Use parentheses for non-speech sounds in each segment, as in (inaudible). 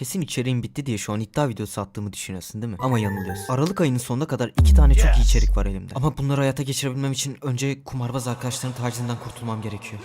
Kesin içeriğin bitti diye şu an iddia videosu attığımı düşünüyorsun değil mi? Ama yanılıyorsun. Aralık ayının sonuna kadar iki tane çok iyi içerik var elimde. Ama bunları hayata geçirebilmem için önce kumarbaz arkadaşların tacizinden kurtulmam gerekiyor.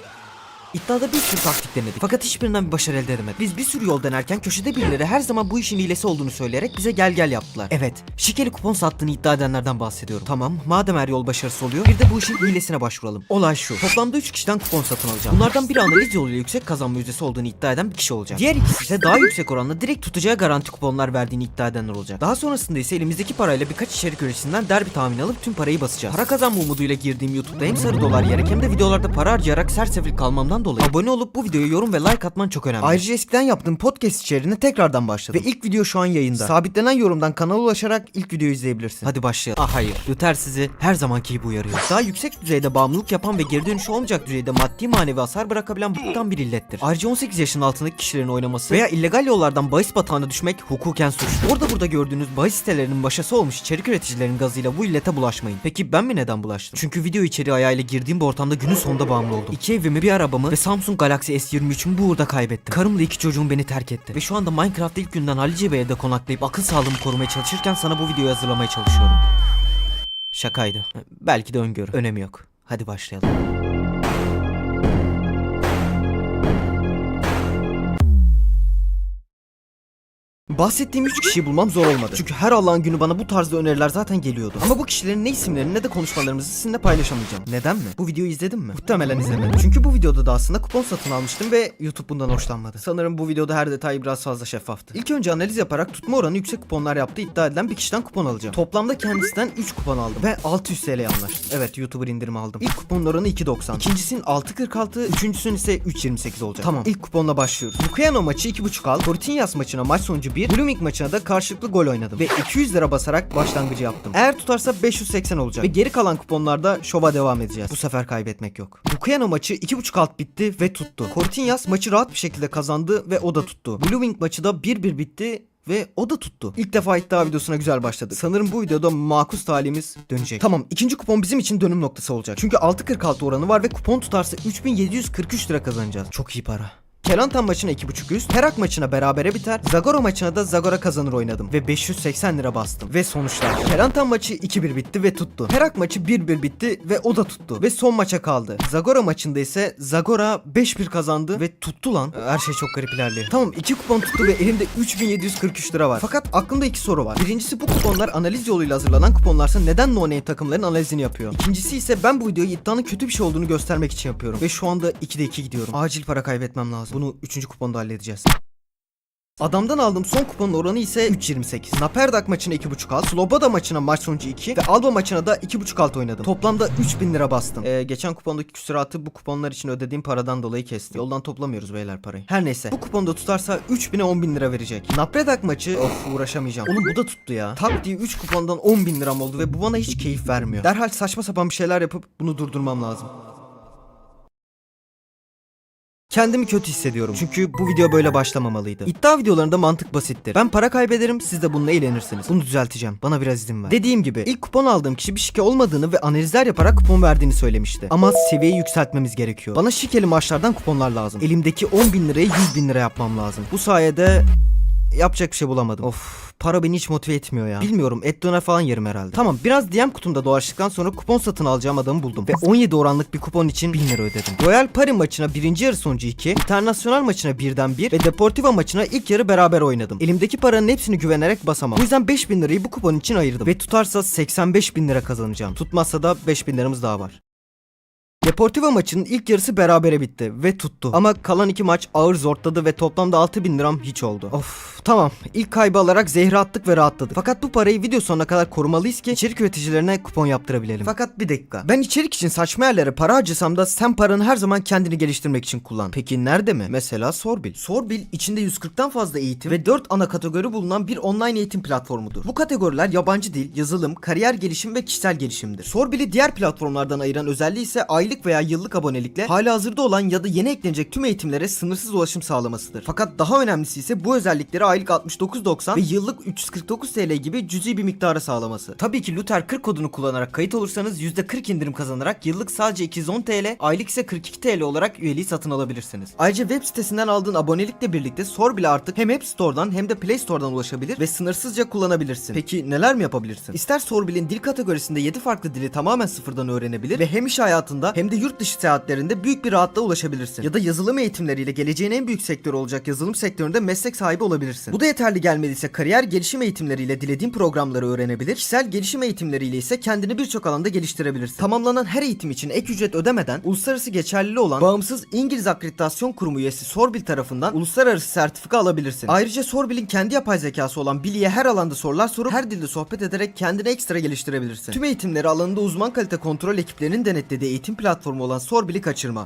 İddiada bir sürü taktik denedik. Fakat hiçbirinden bir başarı elde edemedik. Biz bir sürü yol denerken köşede birileri her zaman bu işin hilesi olduğunu söyleyerek bize gel gel yaptılar. Evet, şikeli kupon sattığını iddia edenlerden bahsediyorum. Tamam, madem her yol başarısı oluyor, bir de bu işin hilesine başvuralım. Olay şu. Toplamda 3 kişiden kupon satın alacağım. Bunlardan biri analiz yoluyla yüksek kazanma yüzdesi olduğunu iddia eden bir kişi olacak. Diğer ikisi ise daha yüksek oranla direkt tutacağı garanti kuponlar verdiğini iddia edenler olacak. Daha sonrasında ise elimizdeki parayla birkaç içerik üreticisinden derbi tahmini alıp tüm parayı basacağız. Para kazanma umuduyla girdiğim YouTube'da hem sarı dolar yiyerek hem de videolarda para harcayarak sersefil kalmamdan dolayı abone olup bu videoya yorum ve like atman çok önemli. Ayrıca eskiden yaptığım podcast içeriğine tekrardan başladım. Ve ilk video şu an yayında. Sabitlenen yorumdan kanala ulaşarak ilk videoyu izleyebilirsin. Hadi başlayalım. Ah hayır. Luther sizi her zamanki gibi uyarıyor. Daha yüksek düzeyde bağımlılık yapan ve geri dönüşü olmayacak düzeyde maddi manevi hasar bırakabilen boktan bir illettir. Ayrıca 18 yaşın altındaki kişilerin oynaması veya illegal yollardan bahis batağına düşmek hukuken suç. Orada burada gördüğünüz bahis sitelerinin başası olmuş içerik üreticilerin gazıyla bu illete bulaşmayın. Peki ben mi neden bulaştım? Çünkü video içeriği ayağıyla girdiğim bir ortamda günün sonunda bağımlı oldum. İki evimi, bir arabamı ve Samsung Galaxy S23'ümü bu uğurda kaybettim. Karımla iki çocuğum beni terk etti. Ve şu anda Minecraft ilk günden Halice Bey'e de konaklayıp akıl sağlığımı korumaya çalışırken sana bu videoyu hazırlamaya çalışıyorum. Şakaydı. Belki de öngörü. Önemi yok. Hadi başlayalım. Bahsettiğim 3 kişiyi bulmam zor olmadı. Çünkü her Allah'ın günü bana bu tarzda öneriler zaten geliyordu. Ama bu kişilerin ne isimlerini ne de konuşmalarımızı sizinle paylaşamayacağım. Neden mi? Bu videoyu izledin mi? Muhtemelen izlemedim. Çünkü bu videoda da aslında kupon satın almıştım ve YouTube bundan hoşlanmadı. Sanırım bu videoda her detay biraz fazla şeffaftı. İlk önce analiz yaparak tutma oranı yüksek kuponlar yaptığı iddia edilen bir kişiden kupon alacağım. Toplamda kendisinden 3 kupon aldım ve 600 TL'ye anlaştık. Evet YouTuber indirimi aldım. İlk kuponun oranı 2.90. İkincisinin 6.46, üçüncüsünün ise 3.28 olacak. Tamam ilk kuponla başlıyoruz. Lukuyano maçı 2.5 al. Cortinas maçına maç sonucu 1. Blooming maçına da karşılıklı gol oynadım. Ve 200 lira basarak başlangıcı yaptım. Eğer tutarsa 580 olacak. Ve geri kalan kuponlarda şova devam edeceğiz. Bu sefer kaybetmek yok. Lukuyano maçı 2.5 alt bitti ve tuttu. Cortinas maçı rahat bir şekilde kazandı ve o da tuttu. Blooming maçı da 1-1 bitti ve o da tuttu. İlk defa iddia videosuna güzel başladık. Sanırım bu videoda makus talihimiz dönecek. Tamam ikinci kupon bizim için dönüm noktası olacak. Çünkü 6.46 oranı var ve kupon tutarsa 3743 lira kazanacağız. Çok iyi para. Kelantan maçına 2.5 üst, Perak maçına berabere biter, Zagora maçına da Zagora kazanır oynadım ve 580 lira bastım. Ve sonuçlar. Kelantan maçı 2-1 bitti ve tuttu. Perak maçı 1-1 bitti ve o da tuttu. Ve son maça kaldı. Zagora maçında ise Zagora 5-1 kazandı ve tuttu lan. Her şey çok garip ilerliyor. Tamam 2 kupon tuttu ve elimde 3743 lira var. Fakat aklımda iki soru var. Birincisi bu kuponlar analiz yoluyla hazırlanan kuponlarsa neden no name takımların analizini yapıyor? İkincisi ise ben bu videoyu iddianın kötü bir şey olduğunu göstermek için yapıyorum. Ve şu anda 2'de 2 gidiyorum. Acil para kaybetmem lazım. Bunu 3. kuponda halledeceğiz. Adamdan aldığım son kuponun oranı ise 3.28. Naperdak maçına 2.5 alt, Sloboda maçına maç sonucu 2 ve Alba maçına da 2.5 alt oynadım. Toplamda 3000 lira bastım. Ee, geçen kupondaki küsuratı bu kuponlar için ödediğim paradan dolayı kestim. Yoldan toplamıyoruz beyler parayı. Her neyse. Bu kuponda tutarsa 3000'e 10.000 lira verecek. Napredak maçı of uğraşamayacağım. Oğlum bu da tuttu ya. Tak diye 3 kupondan 10.000 liram oldu ve bu bana hiç keyif vermiyor. Derhal saçma sapan bir şeyler yapıp bunu durdurmam lazım. Kendimi kötü hissediyorum. Çünkü bu video böyle başlamamalıydı. İddia videolarında mantık basittir. Ben para kaybederim, siz de bununla eğlenirsiniz. Bunu düzelteceğim. Bana biraz izin ver. Dediğim gibi ilk kupon aldığım kişi bir şike olmadığını ve analizler yaparak kupon verdiğini söylemişti. Ama seviyeyi yükseltmemiz gerekiyor. Bana şikeli maçlardan kuponlar lazım. Elimdeki 10 bin lirayı 100 bin lira yapmam lazım. Bu sayede yapacak bir şey bulamadım. Of para beni hiç motive etmiyor ya. Bilmiyorum et döner falan yerim herhalde. Tamam biraz DM kutumda dolaştıktan sonra kupon satın alacağım adamı buldum. Ve 17 oranlık bir kupon için 1000 lira ödedim. Royal Pari maçına birinci yarı sonucu 2, Internasyonel maçına birden 1 ve Deportivo maçına ilk yarı beraber oynadım. Elimdeki paranın hepsini güvenerek basamam. Bu yüzden 5000 lirayı bu kupon için ayırdım. Ve tutarsa 85 bin lira kazanacağım. Tutmazsa da 5000 liramız daha var. Deportivo maçının ilk yarısı berabere bitti ve tuttu. Ama kalan iki maç ağır zortladı ve toplamda 6000 liram hiç oldu. Of tamam ilk kaybı alarak zehri attık ve rahatladık. Fakat bu parayı video sonuna kadar korumalıyız ki içerik üreticilerine kupon yaptırabilelim. Fakat bir dakika. Ben içerik için saçma yerlere para harcasam da sen paranı her zaman kendini geliştirmek için kullan. Peki nerede mi? Mesela Sorbil. Sorbil içinde 140'tan fazla eğitim ve 4 ana kategori bulunan bir online eğitim platformudur. Bu kategoriler yabancı dil, yazılım, kariyer gelişim ve kişisel gelişimdir. Sorbil'i diğer platformlardan ayıran özelliği ise aylık aylık veya yıllık abonelikle hali hazırda olan ya da yeni eklenecek tüm eğitimlere sınırsız ulaşım sağlamasıdır. Fakat daha önemlisi ise bu özellikleri aylık 69.90 ve yıllık 349 TL gibi cüzi bir miktara sağlaması. Tabii ki Luther 40 kodunu kullanarak kayıt olursanız %40 indirim kazanarak yıllık sadece 210 TL, aylık ise 42 TL olarak üyeliği satın alabilirsiniz. Ayrıca web sitesinden aldığın abonelikle birlikte Sorbil artık hem App Store'dan hem de Play Store'dan ulaşabilir ve sınırsızca kullanabilirsin. Peki neler mi yapabilirsin? İster Sorbil'in dil kategorisinde 7 farklı dili tamamen sıfırdan öğrenebilir ve hem iş hayatında hem de yurt dışı seyahatlerinde büyük bir rahatlığa ulaşabilirsin. Ya da yazılım eğitimleriyle geleceğin en büyük sektör olacak yazılım sektöründe meslek sahibi olabilirsin. Bu da yeterli gelmediyse kariyer gelişim eğitimleriyle dilediğin programları öğrenebilir. Kişisel gelişim eğitimleriyle ise kendini birçok alanda geliştirebilirsin. Tamamlanan her eğitim için ek ücret ödemeden uluslararası geçerliliği olan bağımsız İngiliz Akreditasyon Kurumu üyesi Sorbil tarafından uluslararası sertifika alabilirsin. Ayrıca Sorbil'in kendi yapay zekası olan Billy'e her alanda sorular sorup her dilde sohbet ederek kendini ekstra geliştirebilirsin. Tüm eğitimleri alanında uzman kalite kontrol ekiplerinin denetlediği eğitim platformu olan Sorbil'i kaçırma.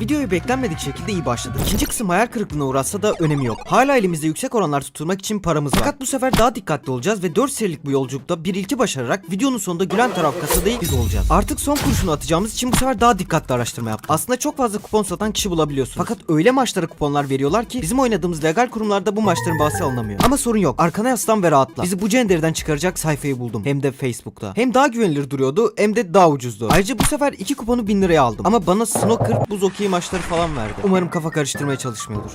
Videoyu beklenmedik şekilde iyi başladı. İkinci kısım hayal kırıklığına uğratsa da önemi yok. Hala elimizde yüksek oranlar tutturmak için paramız var. Fakat bu sefer daha dikkatli olacağız ve 4 serilik bu yolculukta bir ilki başararak videonun sonunda gülen taraf kasa değil biz olacağız. Artık son kurşunu atacağımız için bu sefer daha dikkatli araştırma yaptık. Aslında çok fazla kupon satan kişi bulabiliyorsunuz. Fakat öyle maçlara kuponlar veriyorlar ki bizim oynadığımız legal kurumlarda bu maçların bahsi alınamıyor. Ama sorun yok. Arkana yaslan ve rahatla. Bizi bu cenderiden çıkaracak sayfayı buldum. Hem de Facebook'ta. Hem daha güvenilir duruyordu hem de daha ucuzdu. Ayrıca bu sefer iki kuponu 1000 liraya aldım. Ama bana snooker, buz okey maçları falan verdi. Umarım kafa karıştırmaya çalışmıyordur.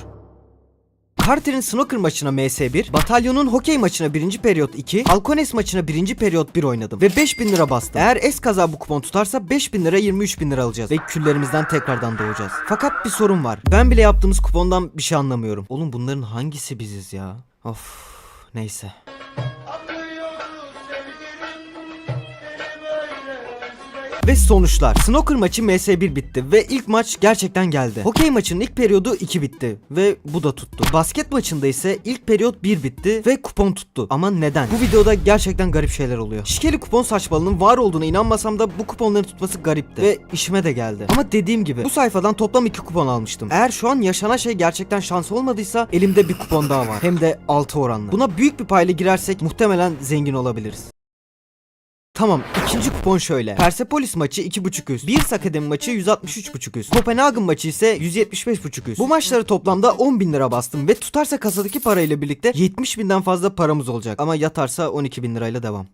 Carter'in snooker maçına MS1, Batalyon'un hokey maçına 1. periyot 2, Halkones maçına 1. periyot 1 oynadım ve 5000 lira bastım. Eğer es kaza bu kupon tutarsa 5000 lira 23000 lira alacağız ve küllerimizden tekrardan doğacağız. Fakat bir sorun var. Ben bile yaptığımız kupondan bir şey anlamıyorum. Oğlum bunların hangisi biziz ya? Of neyse. Ve sonuçlar. Snooker maçı MS1 bitti ve ilk maç gerçekten geldi. Hokey maçının ilk periyodu 2 bitti ve bu da tuttu. Basket maçında ise ilk periyot 1 bitti ve kupon tuttu. Ama neden? Bu videoda gerçekten garip şeyler oluyor. Şikeli kupon saçmalığının var olduğuna inanmasam da bu kuponların tutması garipti ve işime de geldi. Ama dediğim gibi bu sayfadan toplam 2 kupon almıştım. Eğer şu an yaşanan şey gerçekten şans olmadıysa elimde bir kupon daha var. Hem de 6 oranlı. Buna büyük bir payla girersek muhtemelen zengin olabiliriz. Tamam ikinci kupon şöyle. Persepolis maçı 2.5 üst. Beers Akademi maçı 163.5 üst. Kopenhagen maçı ise 175.5 üst. Bu maçları toplamda 10 bin lira bastım ve tutarsa kasadaki parayla birlikte 70 binden fazla paramız olacak. Ama yatarsa 12 bin lirayla devam.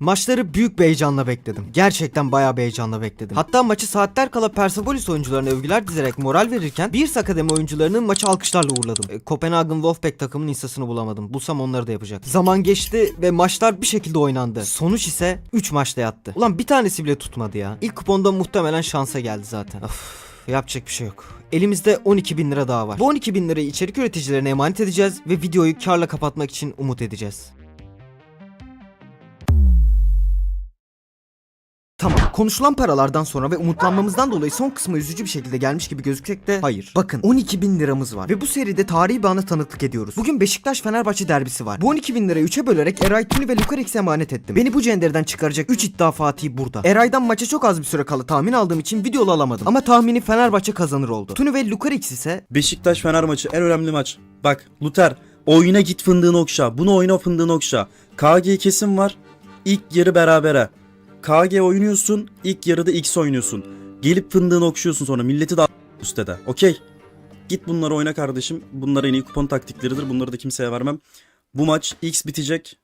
Maçları büyük bir heyecanla bekledim. Gerçekten bayağı bir heyecanla bekledim. Hatta maçı saatler kala Persepolis oyuncularına övgüler dizerek moral verirken Beers Akademi oyuncularını maçı alkışlarla uğurladım. E, Kopenhagen Wolfpack takımının instasını bulamadım. Bulsam onları da yapacak. Zaman geçti ve maçlar bir şekilde oynandı. Sonuç ise 3 maçta yattı. Ulan bir tanesi bile tutmadı ya. İlk kuponda muhtemelen şansa geldi zaten. Of. Yapacak bir şey yok. Elimizde 12 bin lira daha var. Bu 12 bin lirayı içerik üreticilerine emanet edeceğiz ve videoyu karla kapatmak için umut edeceğiz. Konuşulan paralardan sonra ve umutlanmamızdan dolayı son kısmı üzücü bir şekilde gelmiş gibi gözüksek de hayır. Bakın 12 bin liramız var ve bu seride tarihi bir ana tanıklık ediyoruz. Bugün Beşiktaş Fenerbahçe derbisi var. Bu 12 bin lirayı 3'e bölerek Eray Tuni ve Lukarex'e emanet ettim. Beni bu cenderden çıkaracak 3 iddia Fatih burada. Eray'dan maça çok az bir süre kalı tahmin aldığım için videolu alamadım. Ama tahmini Fenerbahçe kazanır oldu. Tuni ve Lukarex ise Beşiktaş Fener maçı en önemli maç. Bak Luther oyuna git fındığını okşa. Bunu oyna fındığını okşa. KG kesim var. İlk yarı berabere. KG oynuyorsun. ilk yarıda X oynuyorsun. Gelip fındığını okşuyorsun sonra. Milleti de üstte Okey. Git bunları oyna kardeşim. Bunlar en iyi kupon taktikleridir. Bunları da kimseye vermem. Bu maç X bitecek.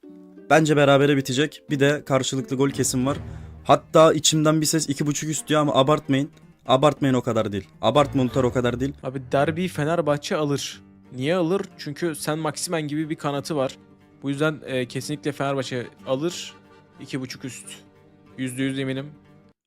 Bence berabere bitecek. Bir de karşılıklı gol kesim var. Hatta içimden bir ses 2.5 üst diyor ama abartmayın. Abartmayın o kadar değil. Abartma Luther o kadar değil. Abi derbi Fenerbahçe alır. Niye alır? Çünkü Sen Maximen gibi bir kanatı var. Bu yüzden e, kesinlikle Fenerbahçe alır. 2.5 üst. %100 eminim.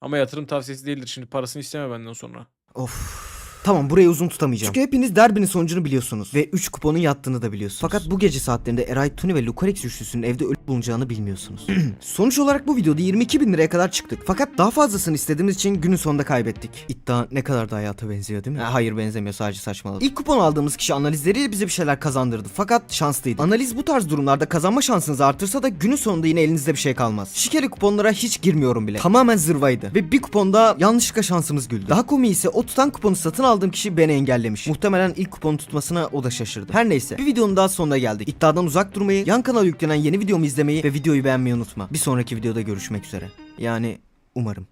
Ama yatırım tavsiyesi değildir. Şimdi parasını isteme benden sonra. Of. Tamam burayı uzun tutamayacağım. Çünkü hepiniz derbinin sonucunu biliyorsunuz. Ve 3 kuponun yattığını da biliyorsunuz. Fakat bu gece saatlerinde Eray Tuni ve Lukarex üçlüsünün evde ölüp bulunacağını bilmiyorsunuz. (clears throat) Sonuç olarak bu videoda 22 bin liraya kadar çıktık. Fakat daha fazlasını istediğimiz için günün sonunda kaybettik. İddia ne kadar da hayata benziyor değil mi? Ha, hayır benzemiyor sadece saçmaladım. İlk kupon aldığımız kişi analizleriyle bize bir şeyler kazandırdı. Fakat şanslıydı. Analiz bu tarz durumlarda kazanma şansınızı artırsa da günün sonunda yine elinizde bir şey kalmaz. Şikeri kuponlara hiç girmiyorum bile. Tamamen zırvaydı. Ve bir kuponda yanlışlıkla şansımız güldü. Daha komiği ise o tutan kuponu satın aldığım kişi beni engellemiş. Muhtemelen ilk kuponu tutmasına o da şaşırdı. Her neyse bir videonun daha sonuna geldik. İddiadan uzak durmayı, yan kanala yüklenen yeni videomu izlemeyi ve videoyu beğenmeyi unutma. Bir sonraki videoda görüşmek üzere. Yani Umarım.